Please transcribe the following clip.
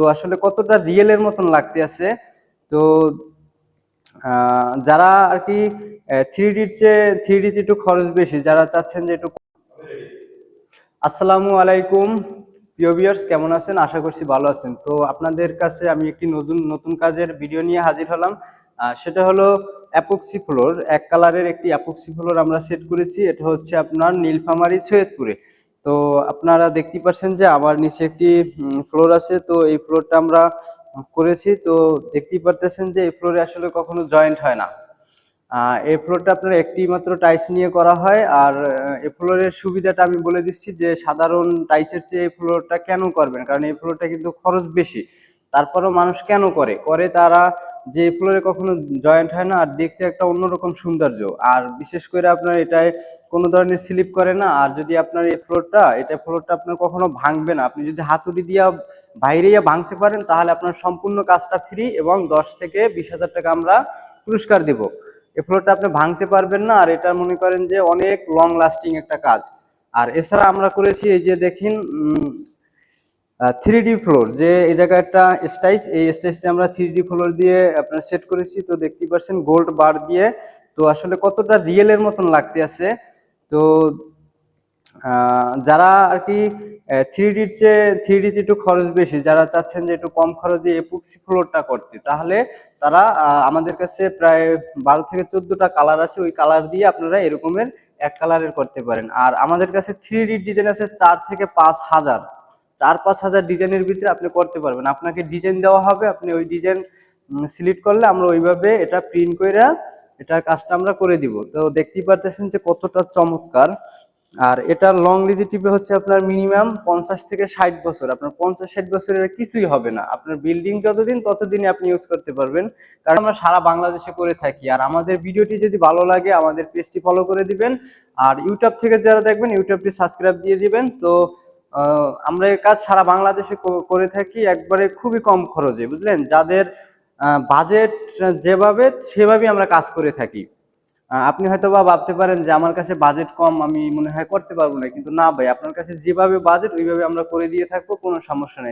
তো আসলে কতটা রিয়েলের মতন লাগতে আছে? তো যারা আর কি থ্রি ডির চেয়ে থ্রি ডিতে একটু খরচ বেশি, যারা চাচ্ছেন যে একটু আসসালামু আলাইকুম, প্রিয় ভিউয়ার্স কেমন আছেন? আশা করছি ভালো আছেন। তো আপনাদের কাছে আমি একটি নতুন নতুন কাজের ভিডিও নিয়ে হাজির হলাম। সেটা হলো অ্যাপক্সি ফ্লোর এক কালারের একটি অ্যাপক্সি ফ্লোর আমরা সেট করেছি। এটা হচ্ছে আপনার নীলফামারী সৈয়দপুরে। তো আপনারা দেখতে পাচ্ছেন যে আমার নিচে একটি ফ্লোর আছে। তো এই ফ্লোরটা আমরা করেছি। তো দেখতেই পারতেছেন যে এই ফ্লোরে আসলে কখনো জয়েন্ট হয় না। এই ফ্লোরটা আপনার একটি মাত্র টাইলস নিয়ে করা হয়। আর এই ফ্লোরের সুবিধাটা আমি বলে দিচ্ছি যে সাধারণ টাইলসের চেয়ে এই ফ্লোরটা কেন করবেন? কারণ এই ফ্লোরটা কিন্তু খরচ বেশি। তারপরেও মানুষ কেন করে? করে তারা যে ফ্লোরে কখনো জয়েন্ট হয় না আর দেখতে একটা অন্যরকম সৌন্দর্য। আর বিশেষ করে আপনার এটায় কোনো ধরনের স্লিপ করে না। আর যদি আপনার এই ফ্লোরটা এটা ফ্লোরটা আপনার কখনো ভাঙবে না। আপনি যদি হাতুড়ি দিয়া বাইরে গিয়ে ভাঙতে পারেন, তাহলে আপনার সম্পূর্ণ কাজটা ফ্রি এবং দশ থেকে বিশ হাজার টাকা আমরা পুরস্কার দিব। এই ফ্লোরটা আপনি ভাঙতে পারবেন না। আর এটা মনে করেন যে অনেক লং লাস্টিং একটা কাজ। আর এছাড়া আমরা করেছি এই যে দেখেন থ্রি ডি ফ্লোর যে এই জায়গায় একটা স্টাইস এই স্টাইসে আমরা থ্রি ডি ফ্লোর দিয়ে আপনার সেট করেছি। তো দেখতেই পাচ্ছেন গোল্ড বার দিয়ে। তো আসলে কতটা রিয়েলের মতন লাগতে আছে। তো যারা আর কি থ্রি ডির চেয়ে থ্রি ডিতে একটু খরচ বেশি, যারা চাচ্ছেন যে একটু কম খরচে এপুক্সি ফ্লোরটা করতে, তাহলে তারা আমাদের কাছে প্রায় বারো থেকে চোদ্দটা কালার আছে। ওই কালার দিয়ে আপনারা এরকমের এক কালারের করতে পারেন। আর আমাদের কাছে থ্রি ডি ডিজাইন আছে চার থেকে পাঁচ হাজার। চার পাঁচ হাজার ডিজাইনের ভিতরে আপনি করতে পারবেন। আপনাকে ডিজাইন দেওয়া হবে, আপনি ওই ডিজাইন সিলেক্ট করলে আমরা ওইভাবে এটা প্রিন্ট করে এটা কাজটা আমরা করে দিব। তো দেখতেই পারতেছেন যে কতটা চমৎকার। আর এটা লং লিজিটিভে হচ্ছে আপনার মিনিমাম পঞ্চাশ থেকে ষাট বছর। আপনার পঞ্চাশ ষাট বছরের কিছুই হবে না। আপনার বিল্ডিং যতদিন, ততদিনই আপনি ইউজ করতে পারবেন। কারণ আমরা সারা বাংলাদেশে করে থাকি। আর আমাদের ভিডিওটি যদি ভালো লাগে, আমাদের পেজটি ফলো করে দিবেন। আর ইউটিউব থেকে যারা দেখবেন ইউটিউবটি সাবস্ক্রাইব দিয়ে দিবেন। তো আমরা কাজ সারা বাংলাদেশে করে থাকি একবারে খুবই কম খরচে, বুঝলেন? যাদের বাজেট যেভাবে, সেভাবেই আমরা কাজ করে থাকি। আপনি হয়তো বা ভাবতে পারেন যে আমার কাছে বাজেট কম, আমি মনে হয় করতে পারব না। কিন্তু না ভাই, আপনার কাছে যেভাবে বাজেট ওইভাবে আমরা করে দিয়ে থাকব, কোনো সমস্যা নেই।